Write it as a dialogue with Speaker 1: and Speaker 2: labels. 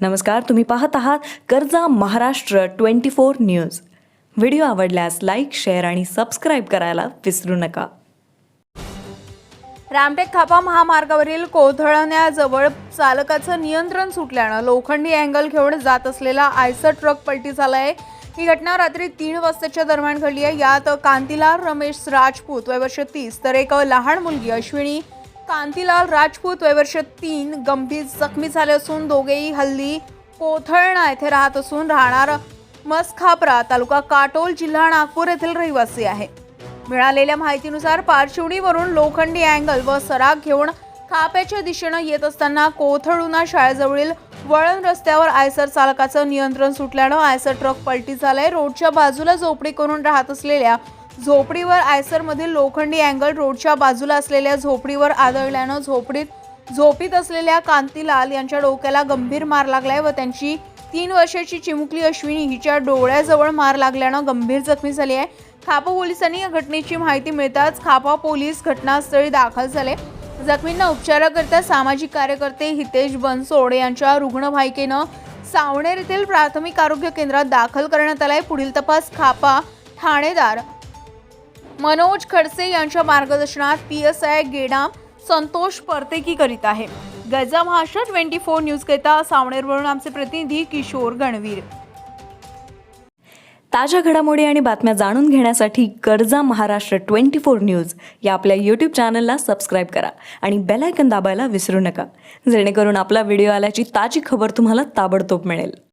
Speaker 1: नमस्कार तुम्ही पाहत आहात कर्जा Maharashtra twenty four news. Video आवडल्यास लाईक शेअर आणि सबस्क्राईब करायला विसरू नका.
Speaker 2: रामटेक खापा महामार्गावरील कोथळण्याजवळ चालकाचं नियंत्रण सुटल्यानं लोखंडी अँगल घेऊन जात असलेला आयसर ट्रक पलटी झाला आहे ही घटना रात्री तीन वाजताच्या दरम्यान घडली आहे. यात कांतीलाल रमेश राजपूत वयवर्ष तीस तर एक लहान मुलगी अश्विनी कांतीलाल राजपूत वयवर्ष तीन गंभीर जखमी झाले असून दोघेही हल्ली कोथळणा येथे राहत असून राहणार मसखापरा तालुका काटोल जिल्हा नागपूर येथील रहिवासी आहे. मिळालेल्या माहितीनुसार पारशिवणीवरून लोखंडी अँगल व सराग घेऊन खाप्याच्या दिशेनं येत असताना कोथळुना शाळेजवळील वळण रस्त्यावर आयसर चालकाचं नियंत्रण सुटल्यानं आयसर ट्रक पलटी झालाय. रोडच्या बाजूला झोपडी करून राहत असलेल्या झोपडीवर आयसरमधील लोखंडी अँगल रोडच्या बाजूला असलेल्या झोपडीवर आदळल्यानं झोपडीत झोपीत असलेल्या कांतीलाल यांच्या डोक्याला गंभीर मार लागलाय व त्यांची तीन वर्षाची चिमुकली अश्विनी हिच्या डोळ्याजवळ मार लागल्यानं गंभीर जखमी झाली आहे. खापा पोलिसांनी या घटनेची माहिती मिळताच खापा पोलीस घटनास्थळी दाखल झाले. जखमींना उपचाराकरता सामाजिक कार्यकर्ते हितेश बनसोड यांच्या रुग्णवाहिकेनं सावणेर येथील प्राथमिक आरोग्य केंद्रात दाखल करण्यात आलाय. पुढील तपास खापा ठाणेदार मनोज खडसे यांच्या मार्गदर्शनात P S I Gedam Santosh Parteki करीत आहे. गजा महाराष्ट्र ट्वेंटी फोर न्यूज करिता सावणेरवरून आमचे प्रतिनिधी किशोर गणवीर.
Speaker 1: ताज्या घडामोडी आणि बातम्या जाणून घेण्यासाठी कर्जा महाराष्ट्र ट्वेंटी फोर न्यूज या आपल्या यूट्यूब चॅनलला सबस्क्राईब करा आणि बेलायकन दाबायला विसरू नका. जेणेकरून आपला व्हिडिओ आल्याची ताजी खबर तुम्हाला ताबडतोब मिळेल.